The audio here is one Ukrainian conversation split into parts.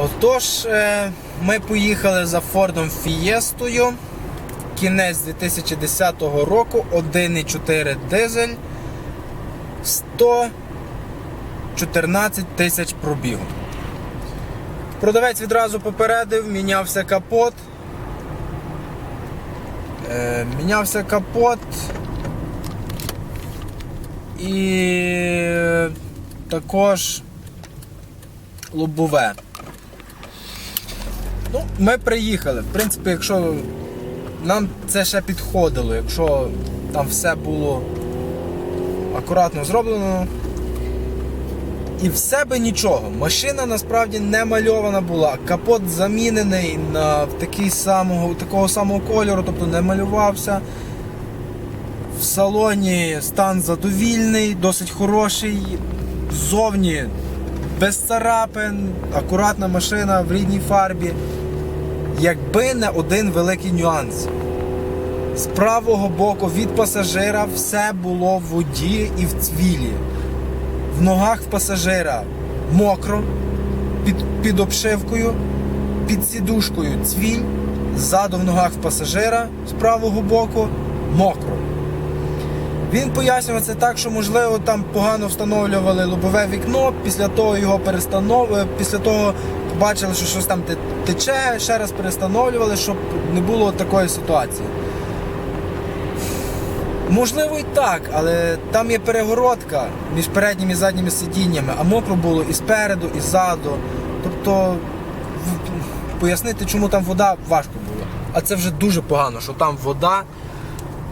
Отож, е, ми поїхали за Фордом Фієстою. Кінець 2010 року, 1,4 дизель, 114 тисяч пробігу. Продавець відразу попередив, мінявся капот. Е, мінявся капот. І також лобове. Ну, ми приїхали. В принципі, якщо нам це ще підходило, якщо там все було акуратно зроблено. І все би нічого. Машина насправді не мальована була. Капот замінений на такий самого, такого самого кольору, тобто не малювався. В салоні стан задовільний, досить хороший. Ззовні без царапин, акуратна машина в рідній фарбі. Якби не один великий нюанс. З правого боку від пасажира все було в воді і в цвілі. В ногах пасажира мокро, під, під обшивкою, під сідушкою цвіль, ззаду в ногах пасажира з правого боку мокро. Він пояснював це так, що можливо там погано встановлювали лобове вікно, після того його перестановили, після того побачили, що щось там тече, ще раз перестановлювали, щоб не було такої ситуації. Можливо і так, але там є перегородка між передніми і задніми сидіннями, а мокро було і спереду, і ззаду. Тобто пояснити, чому там вода, важко було. А це вже дуже погано, що там вода.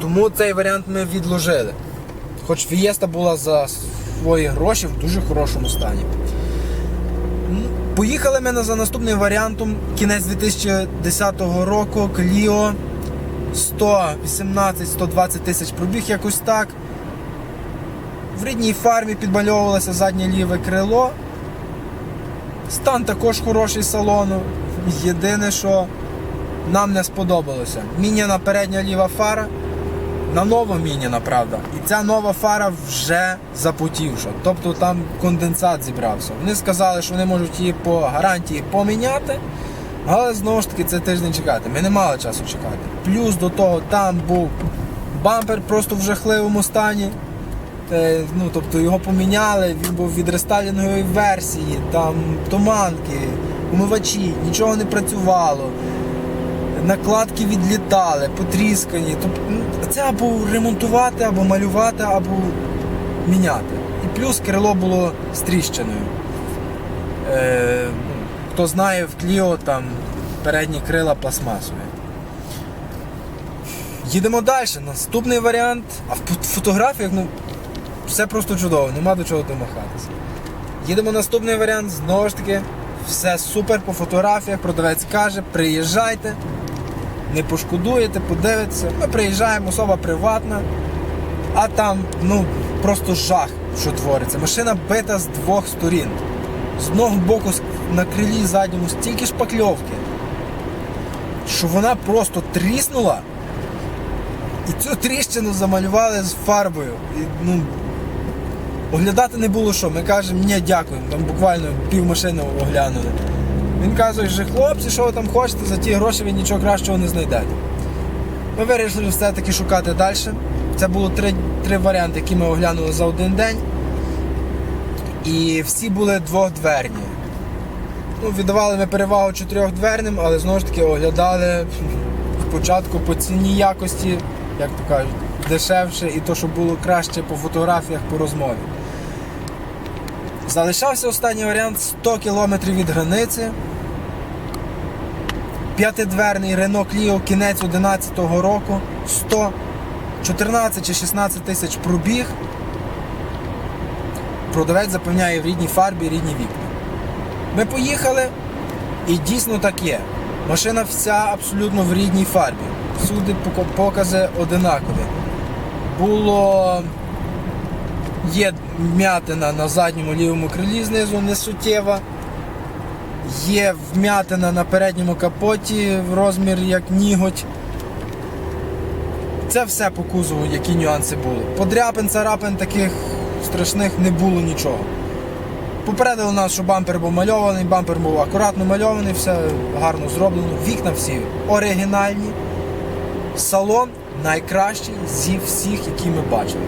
Тому цей варіант ми відложили. Хоч Фієста була за свої гроші в дуже хорошому стані. Поїхали ми за наступним варіантом кінець 2010 року Clio 118-120 тисяч пробіг якось так. В рідній фармі підмальовувалося заднє ліве крило. Стан також хороший салону. Єдине, що нам не сподобалося. Міняна передня ліва фара. На ново міняна, правда. І ця нова фара вже запотівша. Тобто там конденсат зібрався. Вони сказали, що вони можуть її по гарантії поміняти. Але знову ж таки це тиждень чекати. Ми не мали часу чекати. Плюс до того там був бампер просто в жахливому стані. Е, ну, тобто його поміняли, він був від рестайлінгової версії, там туманки, умивачі, нічого не працювало. Накладки відлітали, потріскані. Тобто, це або ремонтувати, або малювати, або міняти. І плюс крило було з тріщиною. Е, хто знає, в Кліо там передні крила пластмасові. Їдемо далі. Наступний варіант. А в фотографіях, ну, все просто чудово, нема до чого домахатися. Їдемо наступний варіант, знову ж таки, все супер по фотографіях. Продавець каже, приїжджайте, не пошкодуєте, подивитеся. Ми приїжджаємо, особа приватна, а там ну, просто жах, що твориться. Машина бита з двох сторін. З одного боку на крилі задньому стільки шпакльовки, що вона просто тріснула. І цю тріщину замалювали з фарбою. І, ну, оглядати не було що. Ми кажемо, ні, дякуємо. Там буквально пів машини оглянули. Він каже, що хлопці, що ви там хочете, за ті гроші ви нічого кращого не знайдете. Ми вирішили все-таки шукати далі. Це було три, три варіанти, які ми оглянули за один день. І всі були двохдверні. Ну, віддавали ми перевагу чотирьохдверним, але знову ж таки оглядали спочатку по ціні якості, як то кажуть, дешевше і то, що було краще по фотографіях, по розмові. Залишався останній варіант 100 км від границі. П'ятидверний Renault Clio кінець 2011 року, 100, 14 чи 16 тисяч пробіг. Продавець запевняє в рідній фарбі, рідні вікна. Ми поїхали, і дійсно так є. Машина вся абсолютно в рідній фарбі. Всюди покази одинакові. Було є вмятина на задньому лівому крилі знизу, не суттєва. Є вмятина на передньому капоті в розмір як ніготь. Це все по кузову, які нюанси були. Подряпин, царапин таких страшних не було нічого. Попередили нас, що бампер був мальований, бампер був акуратно мальований, все гарно зроблено. Вікна всі оригінальні. Салон найкращий зі всіх, які ми бачили.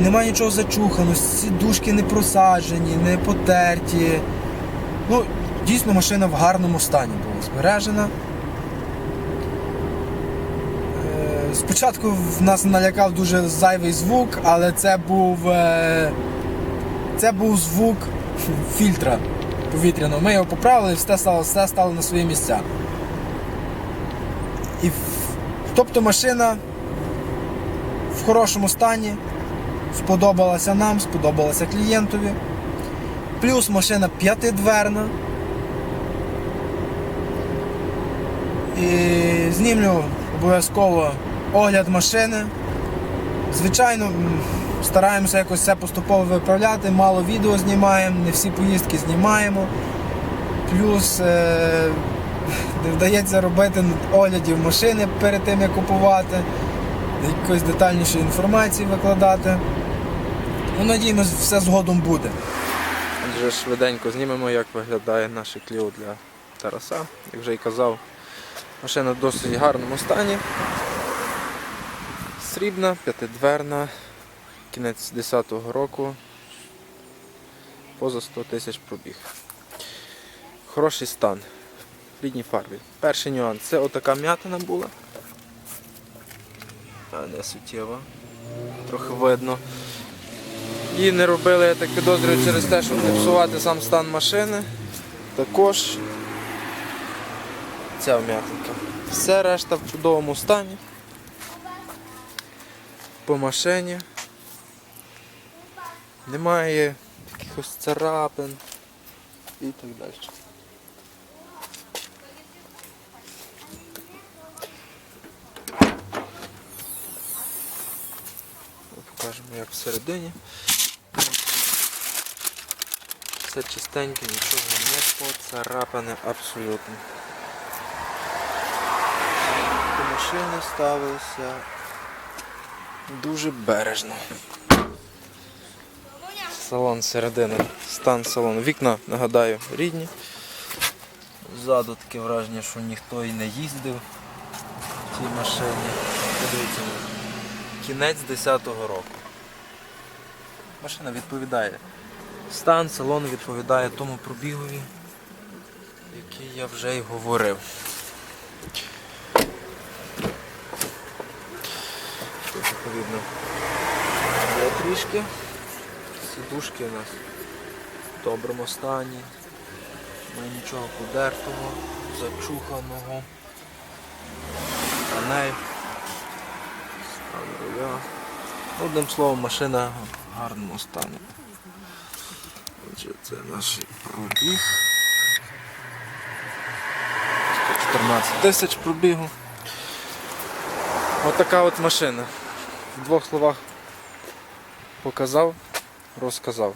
Немає нічого зачухано, сідушки не просаджені, не потерті. Ну, дійсно машина в гарному стані була збережена. Е, Спочатку в нас налякав дуже зайвий звук, але це був, е, це був звук фільтра повітряного. Ми його поправили, все стало, все стало на свої місця. І, тобто машина в хорошому стані, сподобалася нам, сподобалася клієнтові. Плюс машина п'ятидверна. І знімлю обов'язково огляд машини. Звичайно, стараємося якось все поступово виправляти, мало відео знімаємо, не всі поїздки знімаємо. Плюс е- не вдається робити оглядів машини перед тим, як купувати, якоїсь детальнішої інформації викладати. Ну, надіємось, все згодом буде. Отже, швиденько знімемо, як виглядає наше кліо для Тараса. Як вже й казав, машина в досить гарному стані. Срібна, п'ятидверна, кінець 10-го року. Поза 100 тисяч пробіг. Хороший стан. В рідній фарбі. Перший нюанс це отака м'ятина була. А не суттєва. Трохи видно. Її не робили, я так підозрюю, через те, щоб не псувати сам стан машини. Також ця вм'ятинка. Все решта в чудовому стані. По машині. Немає якихось царапин і так далі. Покажемо як всередині. Все чистеньке, нічого не поцарапане абсолютно. Машини ставилися дуже бережно. Салон середина, стан салону. Вікна, нагадаю, рідні. Ззаду таке враження, що ніхто і не їздив в цій машині. Подивіться, кінець 10-го року. Машина відповідає. Стан салону відповідає тому пробігові, який я вже й говорив. Тут, відповідно, є трішки. Сідушки у нас в доброму стані. Немає нічого подертого, зачуханого. Панель. Стан. Одним словом, машина в гарному стані. Отже, це наш пробіг. 14 тисяч пробігу. Отака от машина. В двох словах показав, розказав.